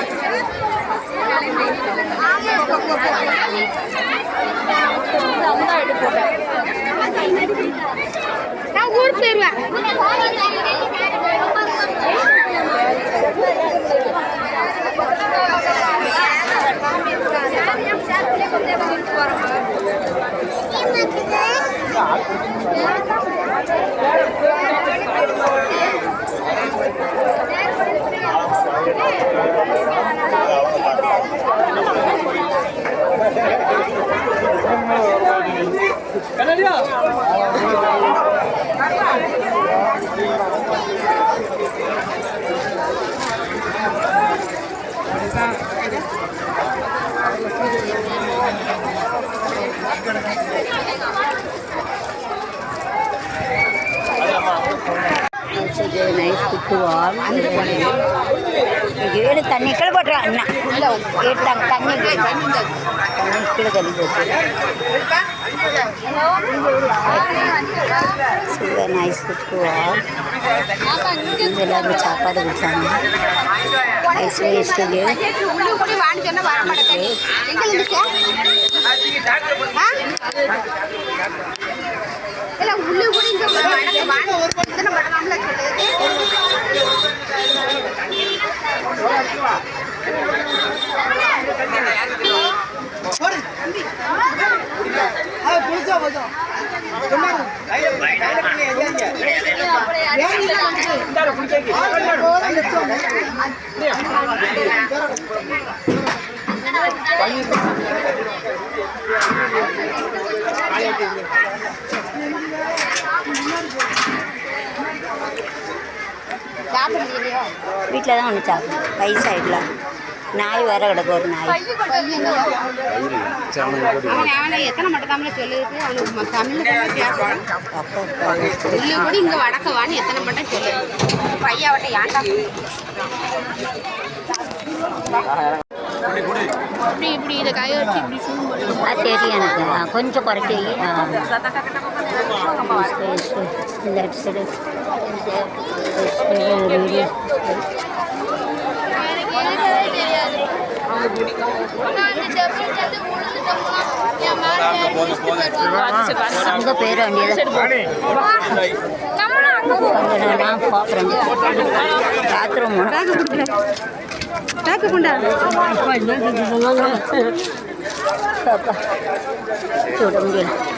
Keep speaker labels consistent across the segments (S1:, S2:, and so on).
S1: Thank
S2: Yeah. ஏழு தண்ணி கீழே போட்டுறான் அண்ணா ஏட்டாங்க தண்ணி தண்ணி கீழே தண்ணி போட்டு. எல்லாரும் சாப்பாடு கொடுத்தாங்க. ஐஸ்
S3: இல்ல உள்ள கூட இங்க வாங்க ஒரு சாப்பிடுறீங்களோ
S1: வீட்டில் தான் ஒன்று சாப்பிடும் கை சைடில் நாய் வேற கிடக்கு ஒரு நாய்
S3: எத்தனை மட்டும் தமிழ சொல்லுது அவனுக்கு தமிழ்ல உள்ள கூட இங்க வடக்க வான்னு எத்தனை மட்டும் சொல்லுது ஏன்டா இப்படி இப்படி இதை கையை வச்சு இப்படி
S1: தெரியும் எனக்கு ஆ, கொஞ்சம் குறைச்சி லெஃப்ட் சைடு அங்கே போயிட வேண்டியது நான் பார்க்குறேன் பாத்ரூம்
S3: சுட முடியல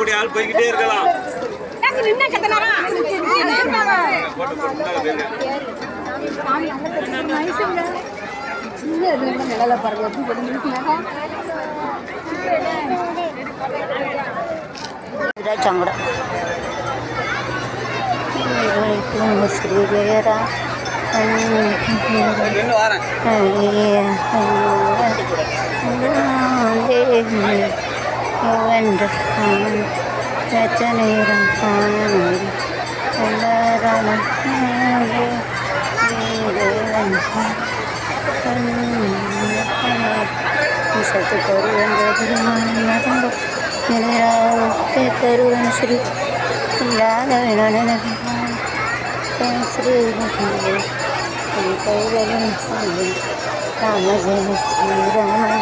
S1: போகக்கூடிய ஆள் போய்கிட்டே இருக்கலாம்.
S4: போட்டு പൂവന്റെ ചേച്ചനീരം കാണും എല്ലാവരും സത്യക്കരുവൻ ഗോപുരമാകുമ്പോൾ നിലയാവത്തെ കരുവൻ Shri രാഘവനാണ്
S3: Shri കൈവലും
S4: രാമജന Sreerama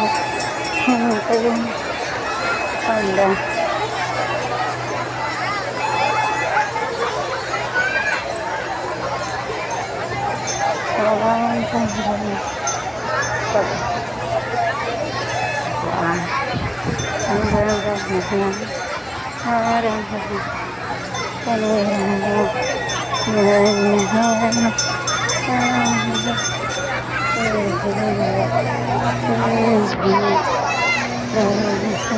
S4: Hello. Kailangan
S1: kong hindi.
S4: Pag... Ah.
S1: Ano ba yung gagawin ko na? Maaari ang sabi.
S5: Ano
S4: yung gagawin ko? Ano yung gagawin ko? Ano yung gagawin ko? Ano yung gagawin ko?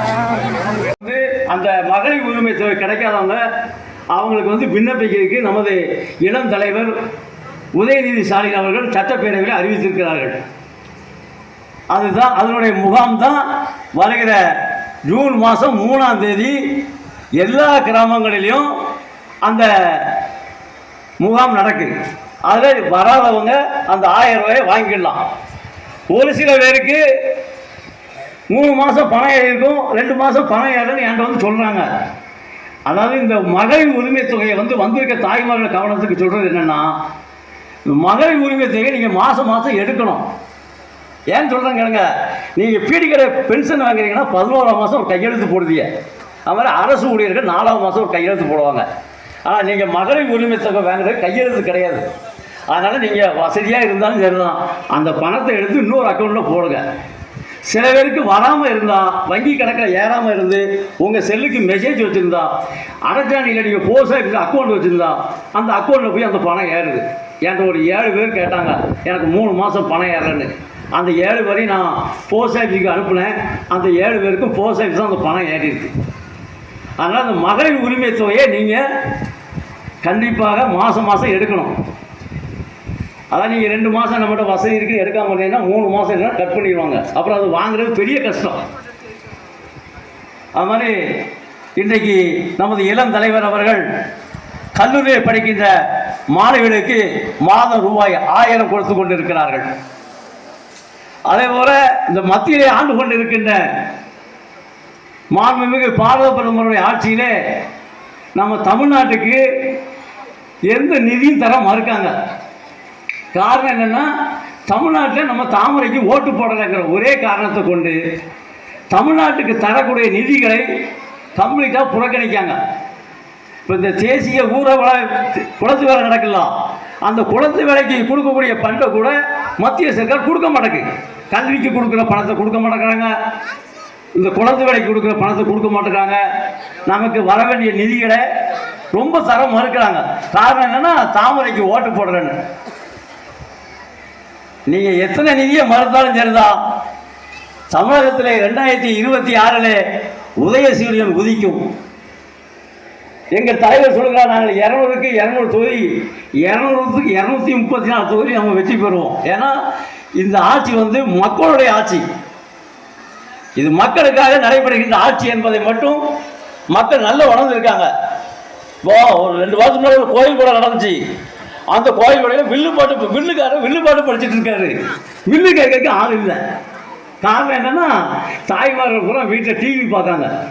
S5: அந்த மகளிர் உரிமை தொகை கிடைக்காதவங்க அவங்களுக்கு வந்து விண்ணப்பிக்கிறதுக்கு நமது இளம் தலைவர் உதயநிதி ஸ்டாலின் அவர்கள் சட்டப்பேரவையில் அறிவித்திருக்கிறார்கள். அதுதான் அதனுடைய முகாம் தான் வருகிற ஜூன் மாதம் மூணாம் தேதி எல்லா கிராமங்களிலையும் அந்த முகாம் நடக்குது அதில் வராதவங்க அந்த ஆயிரம் ரூபாயை வாங்கிடலாம். ஒரு சில பேருக்கு மூணு மாதம் பணம் ஏறிருக்கும் ரெண்டு மாதம் பணம் ஏறுன்னு என்கிட்ட வந்து சொல்கிறாங்க அதாவது இந்த மகளிர் உரிமை தொகையை வந்து வந்திருக்க தாய்மார்கள் கவனத்துக்கு சொல்கிறது என்னென்னா இந்த மகளிர் உரிமை தொகையை நீங்கள் மாதம் மாதம் எடுக்கணும். ஏன் சொல்கிறேன் கேளுங்க. நீங்கள் பீடிக்கிற பென்ஷன் வாங்குறீங்கன்னா பதினோராம் மாதம் ஒரு கையெழுத்து போடுவீங்க அது மாதிரி அரசு ஊழியர்கள் நாலாவது மாதம் ஒரு கையெழுத்து போடுவாங்க. ஆனால் நீங்கள் மகளிர் உரிமை தொகை வாங்குறது கையெழுத்து கிடையாது. அதனால் நீங்கள் வசதியாக இருந்தாலும் சரிதான். அந்த பணத்தை எடுத்து இன்னொரு அக்கௌண்ட்டில் போடுங்க. சில பேருக்கு வராமல் இருந்தால் வங்கி கணக்கில் ஏறாமல் இருந்து உங்கள் செல்லுக்கு மெசேஜ் வச்சுருந்தா அடைச்சாணியில் நீங்கள் போஸ்ட் ஆஃபீஸ் அக்கௌண்ட் வச்சுருந்தா அந்த அக்கௌண்ட்டில் போய் அந்த பணம் ஏறுது. என்கிட்ட ஒரு ஏழு பேர் கேட்டாங்க எனக்கு மூணு மாதம் பணம் ஏறலன்னு அந்த ஏழு பேரையும் நான் போஸ்ட் ஆஃபீஸுக்கு அனுப்புனேன். அந்த ஏழு பேருக்கும் போஸ்ட் ஆஃபீஸ் தான் அந்த பணம் ஏறிடுது அதனால் அந்த மகளிர் உரிமை தொகையை நீங்கள் கண்டிப்பாக மாதம் மாதம் எடுக்கணும். அதான் நீங்கள் ரெண்டு மாதம் நம்மகிட்ட வசதி இருக்குது எடுக்காம இருந்தீங்கன்னா மூணு மாதம் இருந்தால் கட் பண்ணிடுவாங்க. அப்புறம் அது வாங்குறது பெரிய கஷ்டம். அது மாதிரி இன்றைக்கு நமது இளம் தலைவர் அவர்கள் கல்லூரியில் படிக்கின்ற மாணவிகளுக்கு மாதம் ரூபாய் ஆயிரம் கொடுத்து கொண்டு இருக்கிறார்கள் அதே போல இந்த மத்தியிலே ஆண்டு கொண்டு இருக்கின்ற மாண்புமிகு பாரத பிரதமருடைய ஆட்சியிலே நம்ம தமிழ்நாட்டுக்கு எந்த நிதியும் தர மறுக்காங்க. காரணம் என்னன்னா தமிழ்நாட்டில் நம்ம தாமரைக்கு ஓட்டு போடலைங்கிற ஒரே காரணத்தை கொண்டு தமிழ்நாட்டுக்கு தரக்கூடிய நிதிகளை கம்ப்ளீட்டாக புறக்கணிக்காங்க. இப்போ இந்த தேசிய ஊர குளத்து வேலை நடக்கலாம் அந்த குளத்து வேலைக்கு கொடுக்கக்கூடிய பண்டை கூட மத்திய சர்க்கார் கொடுக்க மாட்டேங்குது. கல்விக்கு கொடுக்குற பணத்தை கொடுக்க மாட்டேங்கிறாங்க. இந்த குளத்து வேலைக்கு கொடுக்குற பணத்தை கொடுக்க மாட்டேங்கிறாங்க. நமக்கு வர வேண்டிய நிதிகளை ரொம்ப தரம் மறுக்கிறாங்க காரணம் என்னென்னா தாமரைக்கு ஓட்டு போடுறேன்னு. நீங்கள் எத்தனை நிதியை மறுத்தாலும் சரிதான். தமிழகத்தில் ரெண்டாயிரத்தி இருபத்தி ஆறில் உதயசூரியன் உதிக்கும். எங்கள் தலைவர் சொல்கிறார் நாங்கள் இரநூறுக்கு இரநூறு தொகுதி இரநூறுக்கு இரநூத்தி முப்பத்தி நாலு தொகுதி நம்ம வெற்றி பெறுவோம். ஏன்னா இந்த ஆட்சி வந்து மக்களுடைய ஆட்சி. இது மக்களுக்காக நடைபெறுகின்ற ஆட்சி என்பதை மட்டும் மக்கள் நல்ல உணர்ந்திருக்காங்க. இப்போ ஒரு ரெண்டு வருஷம் முன்னாடி ஒரு கோயில் கூட நடந்துச்சு. அந்த கோயில் கூட வில்லு பாட்டு வில்லுக்காரர் வில்லு பாட்டு படிச்சுட்டு இருக்காரு. வில்லு கேட்கறதுக்கு ஆள் இல்லை. காரணம் என்னன்னா தாய்மார்கள் பூரா வீட்டில் டிவி பார்க்காங்க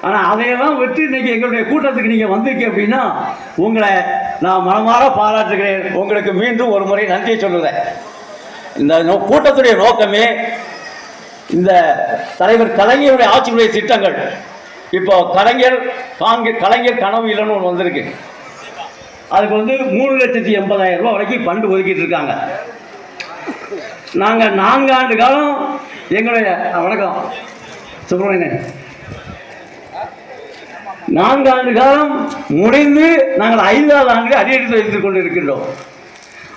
S5: ஆனால் அதையெல்லாம் விட்டு இன்னைக்கு எங்களுடைய கூட்டத்துக்கு நீங்கள் வந்திருக்கீங்க அப்படின்னா உங்களை நான் மனமாற பாராட்டுகிறேன். உங்களுக்கு மீண்டும் ஒரு முறை நன்றியை சொல்லுறேன். இந்த நோ- கூட்டத்துடைய நோக்கமே இந்த தலைவர் கலைஞருடைய ஆட்சியுடைய திட்டங்கள். இப்போ கலைஞர் காங்க கலைஞர் கனவு இல்லைன்னு ஒன்று வந்திருக்கு. அதுக்கு வந்து மூணு லட்சத்தி எண்பதாயிரம் ரூபாய் வரைக்கும் ஃபண்டு ஒதுக்கிட்டு இருக்காங்க. நாங்கள் நான்கு ஆண்டு காலம் எங்களுடைய வணக்கம். சுப்பிரமணியன். நான்கு ஆண்டு காலம் முடிந்து நாங்கள் ஐந்தாவது ஆண்டு அடியெடுத்து வைத்துக் கொண்டு இருக்கின்றோம்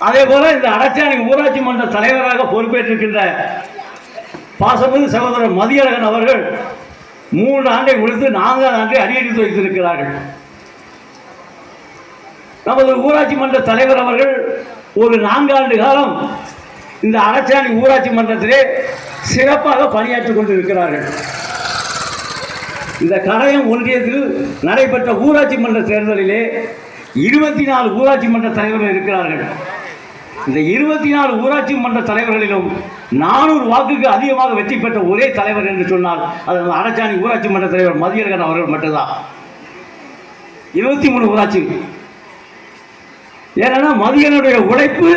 S5: அதே போல இந்த அடச்சாணி ஊராட்சி மன்ற தலைவராக பொறுப்பேற்றிருக்கின்ற பாசமிகு சகோதரர் மதியழகன் அவர்கள் மூன்று ஆண்டை முடித்து நான்காவது ஆண்டை அடியெடுத்து வைத்திருக்கிறார்கள். நமது ஊராட்சி மன்ற தலைவர் அவர்கள் ஒரு நான்காண்டு காலம் இந்த அரசாணி ஊராட்சி மன்றத்திலே சிறப்பாக பணியாற்றிக் கொண்டிருக்கிறார்கள். இந்த கடையம் ஒன்றியத்தில் நடைபெற்ற ஊராட்சி மன்ற தேர்தலிலே இருபத்தி நாலு ஊராட்சி மன்ற தலைவர்கள் இருக்கிறார்கள். இந்த இருபத்தி நாலு ஊராட்சி மன்ற தலைவர்களிலும் நானூறு வாக்குக்கு அதிகமாக வெற்றி பெற்ற ஒரே தலைவர் என்று சொன்னால் அது அரசாணி ஊராட்சி மன்ற தலைவர் மதியழகன் அவர்கள் மட்டும்தான். இருபத்தி மூணு ஊராட்சி ஏன்னா மதியனுடைய உழைப்பு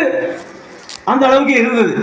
S5: அந்த அளவுக்கு இருந்தது.